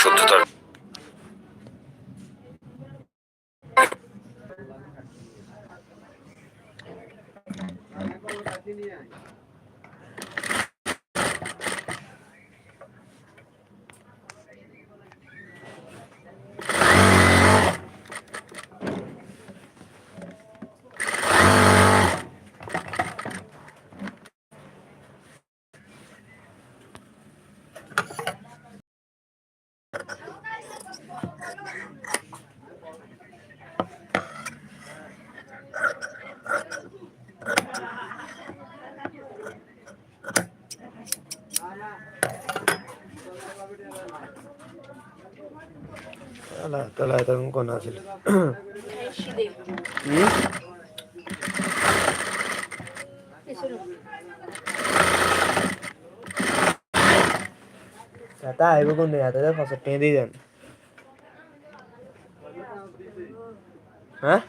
অশুদ্ধতার আলা त्याला आता कोण असेल তা আইব কোন হাতে ফসল টেনে দিয়ে যান। হ্যাঁ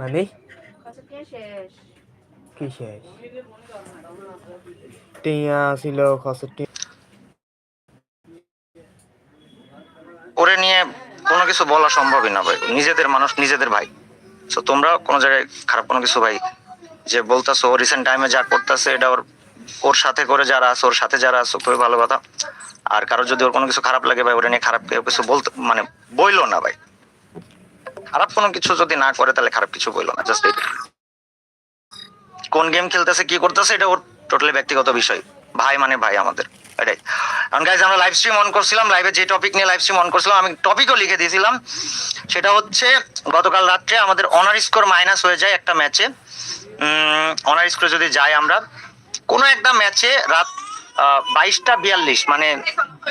মানে? কি শেষ? টিয়া ছিল খসর ওরে নিয়ে কোনো কিছু বলা সম্ভবই না ভাই। নিজেদের মানুষ, নিজেদের ভাই। তো তোমরা কোনো জায়গায় খারাপ কোনো কিছু ভাই, যে বলতাছো রিসেন্ট টাইমে যা করতেছে, এটা ওর ওর সাথে করে যারা আছে, ওর সাথে যারা আছে, খুবই ভালো কথা। আর কারও যদি ওর কোনো কিছু খারাপ লাগে ভাই, ওরা নিয়ে খারাপ কিছু বলতে মানে বইলো না ভাই। খারাপ কোনো কিছু যদি না করে, তাহলে খারাপ কিছু বইলো না জাস্ট কোন গেম খেলতেছে, কি করতেছে, এটা ওর টোটালি ব্যক্তিগত বিষয়। ভাই মানে ভাই আমাদের, এটাই। কারণ গাইজ আমরা লাইভ স্ট্রিম অন করছিলাম লাইভে যে টপিক নিয়ে লাইভ স্ট্রিম অন করছিলাম, আমি টপিকও লিখে দিয়েছিলাম। সেটা হচ্ছে, গতকাল রাত্রে আমাদের অনার স্কোর মাইনাস হয়ে যায় একটা ম্যাচে অনার স্কোর যদি যাই আমরা কোনো একটা ম্যাচে রাত বাইশটা বিয়াল্লিশ মানে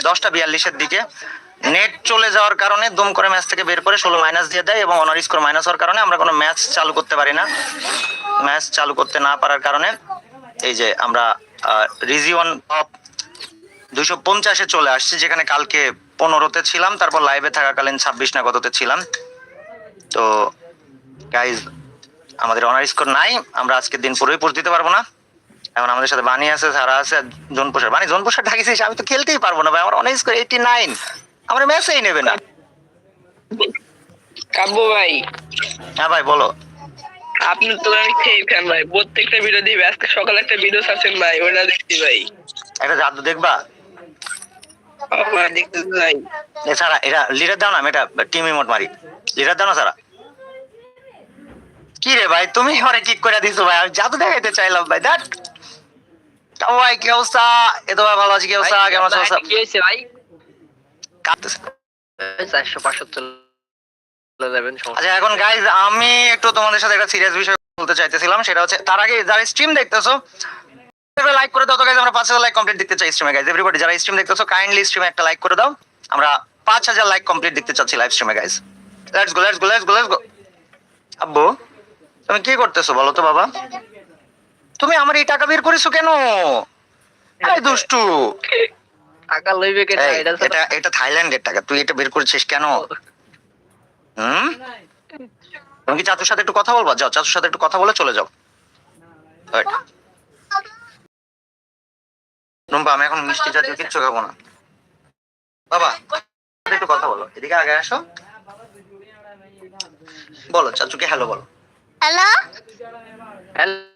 দশটা বিয়াল্লিশের দিকে নেট চলে যাওয়ার কারণে দুম করে ম্যাচ থেকে বের করে ষোলো মাইনাস দিয়ে দেয় এবং অনার স্কোর মাইনাস হওয়ার কারণে আমরা কোনো ম্যাচ চালু করতে পারি না। ম্যাচ চালু করতে না পারার কারণে এই যে আমরা রিজিওন টপ দুইশো পঞ্চাশে চলে আসছি, যেখানে কালকে পনেরোতে ছিলাম, তারপর লাইভে থাকাকালীন ছাব্বিশ না কততে ছিলাম। তো গাইজ আমাদের অনার স্কোর নাই, আমরা আজকের দিন পুরোই পোস্ট দিতে পারব না। এখন আমাদের সাথে বানি আছে সারা আছে জোন পোষার বানি জোন পোষার ঢাকিছিস আমি তো খেলতেই পারব না ভাই। আমার অনার স্কোর এইটি নাইন আমার ম্যাচেই নেবে না। কাব্য ভাই। হ্যাঁ ভাই বলো। আপনি তো আমি খেয়ে ফ্যান ভাই। প্রত্যেকটা ভিডিও দিবে আজকে সকালে একটা ভিডিও ছাড়ছেন ভাই ওটা দেখছি ভাই। একটা জাদু দেখবা? এছাড়া এটা লিডার দাও না আমি এটা টিম ইমোট মারি। লিডার দাও না সারা? কি রে ভাই তুমি কিক করে দিছো ভাই আমি জাদু দেখাইতে চাইলাম ভাই দ্যাট ভাই কি অবস্থা এ তো ভালো আছি কি অবস্থা কেমন আছো? কি হয়েছে ভাই কাঁদতেছে। চারশো পাঁচশো আচ্ছা এখন গাইজ আমি একটু তোমাদের সাথে একটা সিরিয়াস বিষয় বলতে চাইতেছিলাম সেটা হচ্ছে তার আগে যারা স্ট্রিম দেখতেছো লাইক করে দাও তো গাইজ আমরা পাঁচ হাজার লাইক কমপ্লিট দেখতে চাই স্ট্রিমে গাইজ এভরিবডি যারা স্ট্রিম দেখতেছো কাইন্ডলি স্ট্রিমে একটা লাইক করে দাও। আমরা পাঁচ হাজার লাইক কমপ্লিট দেখতে চাচ্ছি live স্ট্রিমে guys let's go let's go let's go let's go আব্বু তুমি কি করতেছো বলো তো বাবা? তুমি আমার এই টাকা বের করেছ কেন? এই দুষ্টু। টাকা লইবে কে এটা এটা থাইল্যান্ডের টাকা। তুই এটা বের করেছিস কেন? হুম? তুমি কি চাচুর সাথে একটু কথা বলবা? যাও চাচুর সাথে একটু কথা বলে চলে যাও. রুম্পা আমি এখন মিষ্টি জাতীয় কিচ্ছু খাব না। বাবা একটু কথা বলো। এদিকে আগে আসো। বলো চাচুকে হ্যালো বলো। হ্যালো? হ্যালো?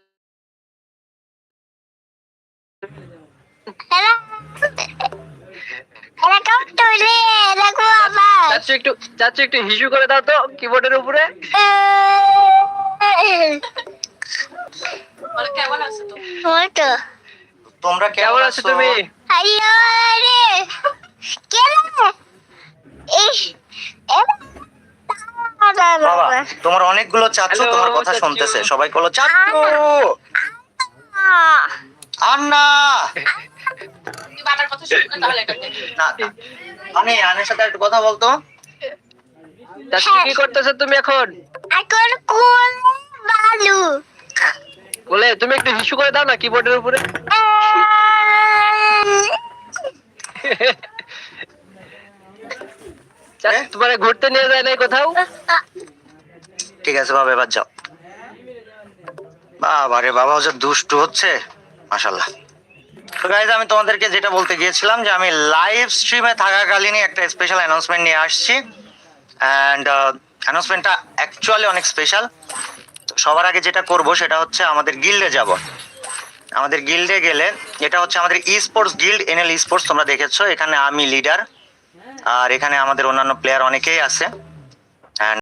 চাচু একটু চাচু একটু হিসু করে দাও তো কিবোর্ডের উপরে। ওই তো তোমরা কেমন আছো? তুমি? হ্যালো রে কেন ইস বাবা তোমার অনেকগুলো চাচু তোমার কথা শুনতেছে। সবাই বলো চাচু! আন্না। না না। সাথে একটু কথা বলতো। কি করতেছো তুমি এখন? এখন কোন বালু? বলে তুমি একটু হিসু করে দাও না কিবোর্ডের উপরে। তোমার ঘুরতে নিয়ে যায় নাই কোথাও? ঠিক আছে বাবা এবার যাও। বাবা রে বাবা যে দুষ্টু হচ্ছে। মাশাল্লাহ তো গাইজ আমি তোমাদেরকে যেটা বলতে গিয়েছিলাম যে আমি লাইভ স্ট্রিমে থাকাকালীনই একটা স্পেশাল অ্যানাউন্সমেন্ট নিয়ে আসছি। অ্যান্ড অ্যানাউন্সমেন্টটা অ্যাকচুয়ালি অনেক স্পেশাল সবার আগে যেটা করব সেটা হচ্ছে আমাদের গিল্ডে যাব। আমাদের গিল্ডে গেলে এটা হচ্ছে আমাদের e sports guild NL e sports তোমরা দেখেছ। এখানে আমি লিডার আর এখানে আমাদের অন্যান্য প্লেয়ার অনেকেই আছে।